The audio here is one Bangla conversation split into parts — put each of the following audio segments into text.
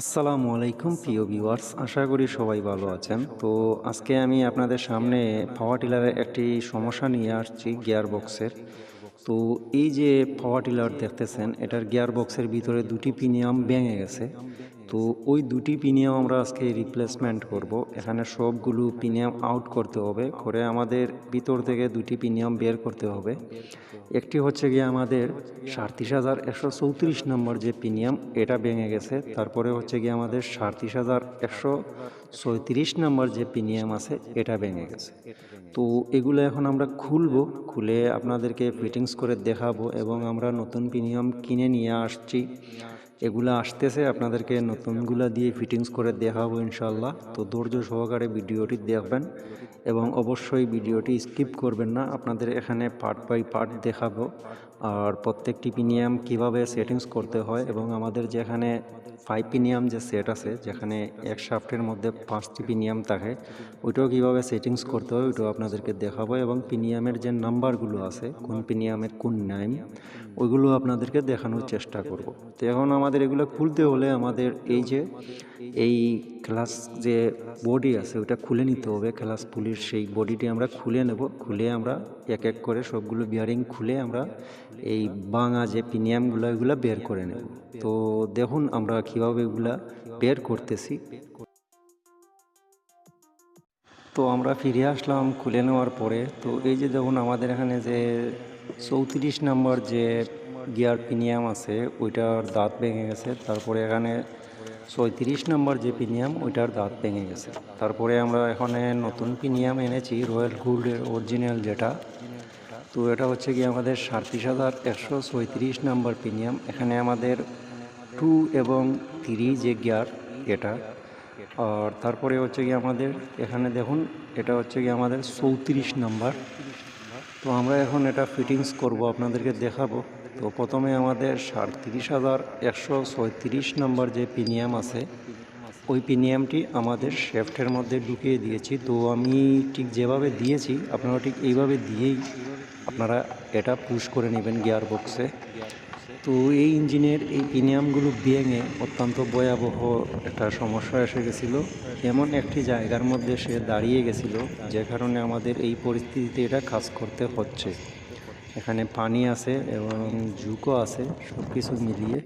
আসসালামু আলাইকুম, প্রিয় ভিউয়ার্স আশা করি সবাই ভালো আছেন। তো আজকে আমি আপনাদের সামনে পাওয়ার টিলারের একটি সমস্যা নিয়ে আসছি গিয়ার বক্সের তো এই যে পাওয়ার টিলার দেখতেছেন, এটার গিয়ার বক্সের ভিতরে দুটি প্রিমিয়াম ভেঙে গেছে। তো ওই দুটি পিনিয়াম আমরা আজকে রিপ্লেসমেন্ট করব। এখানে সবগুলো পিনিয়াম আউট করতে হবে। করে আমাদের ভিতর থেকে দুটি পিনিয়াম বের করতে হবে। একটি হচ্ছে গিয়ে আমাদের সাঁত্রিশ হাজার একশো চৌত্রিশ নম্বর যে পিনিয়াম এটা ভেঙে গেছে। তারপরে হচ্ছে গিয়ে আমাদের সাঁত্রিশ হাজার একশো ছয়ত্রিশ নম্বর যে পিনিয়াম আছে, এটা ভেঙে গেছে। তো এগুলো এখন আমরা খুলবো। খুলে আপনাদেরকে ফিটিংস করে দেখাবো এবং আমরা নতুন পিনিয়াম কিনে নিয়ে আসছি। এগুলো আসতেছে, আপনাদেরকে নতুনগুলা দিয়ে ফিটিংস করে দেখাবো ইনশাল্লাহ তো ধৈর্য সহকারে ভিডিওটি দেখবেন এবং অবশ্যই ভিডিওটি স্কিপ করবেন না, আপনাদের এখানে পার্ট বাই পার্ট দেখাবো। আর প্রত্যেকটি পিনিয়াম কীভাবে সেটিংস করতে হয় এবং আমাদের যেখানে ফাইভ পিনিয়াম যে সেট আছে, যেখানে এক শাফটের মধ্যে পাঁচটি পিনিয়াম থাকে, ওইটাও কীভাবে সেটিংস করতে হয় ওইটাও আপনাদেরকে দেখাবো এবং পিনিয়ামের যে নাম্বারগুলো আছে, কোন পিনিয়ামের কোন নাইম ওইগুলো আপনাদেরকে দেখানোর চেষ্টা করব। তো এখন আমাদের এগুলো খুলতে হলে আমাদের এই যে, এই ক্লাস যে বডি আছে, ওটা খুলে নিতে হবে। ক্লাস পুলির সেই বডিটি আমরা খুলে নেব। খুলে আমরা এক এক করে সবগুলো বিয়ারিং খুলে আমরা এই বাঙা যে পিনিয়ামগুলো এগুলো বের করে নেব। তো দেখুন আমরা কীভাবে এগুলা বের করতেছি। তো আমরা ফিরে আসলাম খুলে নেওয়ার পরে। তো এই যে দেখুন আমাদের এখানে যে চৌত্রিশ নম্বর যে গিয়ার পিনিয়াম আছে, ওইটার দাঁত ভেঙে গেছে। তারপরে এখানে ছয়ত্রিশ নম্বর যে পিনিয়াম, ওইটার দাঁত ভেঙে গেছে। তারপরে আমরা এখানে নতুন পিনিয়াম এনেছি, রয়্যাল গোল্ডের অরিজিনাল যেটা। তো এটা হচ্ছে কি আমাদের সাঁত্রিশ হাজার একশো ছয়ত্রিশ নম্বর প্রিমিয়াম এখানে আমাদের টু এবং থ্রি যে গিয়ার, এটা। আর তারপরে হচ্ছে কি আমাদের এখানে দেখুন, এটা হচ্ছে কি আমাদের চৌত্রিশ নাম্বার। তো আমরা এখন এটা ফিটিংস করব, আপনাদেরকে দেখাবো। তো প্রথমে আমাদের সাঁত্রিশ হাজার একশো ছয়ত্রিশ নম্বর যে প্রিমিয়াম আছে, ওই প্রিমিয়ামটি আমাদের শেফটের মধ্যে ঢুকিয়ে দিয়েছি। তো আমি ঠিক যেভাবে দিয়েছি, আপনারা ঠিক এইভাবে দিয়েই আপনারা এটা পুশ করে নেবেন গিয়ার বক্সে তো এই ইঞ্জিনের এই প্রিমিয়ামগুলো ভেঙে অত্যন্ত ভয়াবহ একটা সমস্যা এসে গেছিল। এমন একটি জায়গার মধ্যে সে দাঁড়িয়ে গেছিল, যে কারণে আমাদের এই পরিস্থিতিতে এটা কাজ করতে হচ্ছে। এখানে পানি আছে এবং জুকও আছে সব কিছু মিলিয়ে।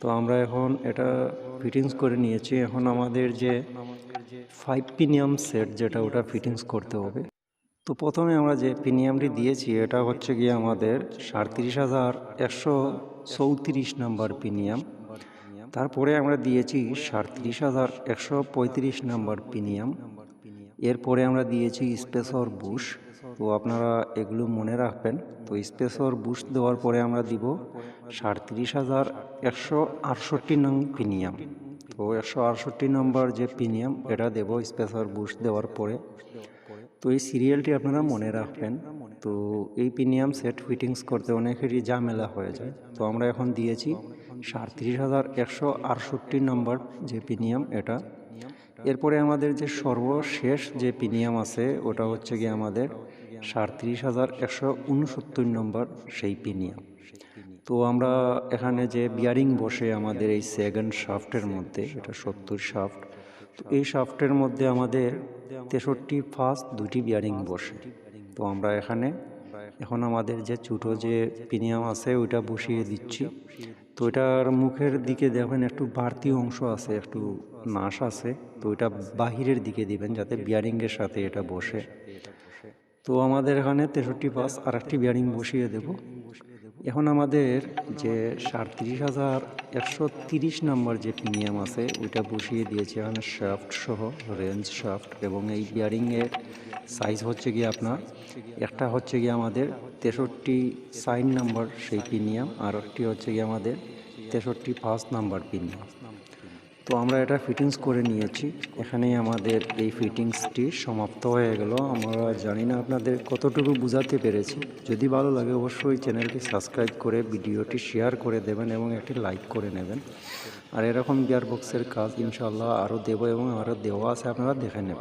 তো আমরা এখন এটা ফিটিংস করে নিয়েছি। এখন আমাদের যে ফাইভ প্রিমিয়াম সেট যেটা, ওটা ফিটিংস করতে হবে। তো প্রথমে আমরা যে প্রিমিয়ামটি দিয়েছি, এটা হচ্ছে গিয়ে আমাদের সাঁত্রিশ হাজার একশো চৌত্রিশ নাম্বার প্রিমিয়াম তারপরে আমরা দিয়েছি সাঁত্রিশ হাজার একশো পঁয়ত্রিশ নাম্বার প্রিমিয়াম এরপরে আমরা দিয়েছি স্পেসর বুশ। তো আপনারা এগুলো মনে রাখবেন। তো স্পেসর বুস্ট দেওয়ার পরে আমরা দিব সাঁত্রিশ হাজার একশো আটষট্টি নং প্রিমিয়াম তো একশো আটষট্টি নম্বর যে প্রিমিয়াম এটা দেব স্পেসর বুস্ট দেওয়ার পরে। তো এই সিরিয়ালটি আপনারা মনে রাখবেন। তো এই প্রিমিয়াম সেট ফিটিংস করতে অনেকেরই ঝামেলা হয়ে যায়। তো আমরা এখন দিয়েছি সাঁত্রিশ হাজার একশো আটষট্টি নম্বর যে প্রিমিয়াম এটা। এরপরে আমাদের যে সর্বশেষ যে প্রিমিয়াম আছে, ওটা হচ্ছে গিয়ে আমাদের সাঁত্রিশ হাজার একশো উনসত্তর নম্বর সেই প্রিমিয়াম। তো আমরা এখানে যে বিয়ারিং বসে আমাদের এই সেকেন্ড শাফটের মধ্যে, এটা সত্তর শাফট, তো এই শাফটের মধ্যে আমাদের তেষট্টি ফার্স্ট দুটি বিয়ারিং বসে। তো আমরা এখানে, এখন আমাদের যে ছোটো যে প্রিমিয়াম আছে, ওইটা বসিয়ে দিচ্ছি। তো এটার মুখের দিকে দেখবেন একটু বাড়তি অংশ আছে, একটু নাশ আছে। তো ওইটা বাহিরের দিকে দিবেন যাতে বিয়ারিংয়ের সাথে এটা বসে। তো আমাদের এখানে তেষট্টি পাস আর একটি বিয়ারিং বসিয়ে দেব। এখন আমাদের যে সাঁত্রিশ হাজার একশো তিরিশ নম্বর যে প্রিমিয়াম আছে, ওইটা বসিয়ে দিয়েছে এখানে শাফট সহ রেঞ্জ শাফট এবং এই বিয়ারিংয়ের সাইজ হচ্ছে গিয়ে আপনার, একটা হচ্ছে গিয়ে আমাদের তেষট্টি সাইন নাম্বার সেই প্রিমিয়াম আর একটি হচ্ছে গিয়ে আমাদের তেষট্টি ফার্স্ট নাম্বার প্রিমিয়াম তো আমরা এটা ফিটিংস করে নিয়েছি। এখানেই আমাদের এই ফিটিংসটি সমাপ্ত হয়ে গেল। আমরা জানি না আপনাদের কতটুকু বুঝাতে পেরেছি। যদি ভালো লাগে অবশ্যই চ্যানেলটি সাবস্ক্রাইব করে, ভিডিওটি শেয়ার করে দেবেন এবং একটি লাইক করে নেবেন। আর এরকম গিয়ার বক্সের কাজ ইনশাল্লাহ আরও দেবো এবং আরও দেওয়া আছে, আপনারা দেখে নেবেন।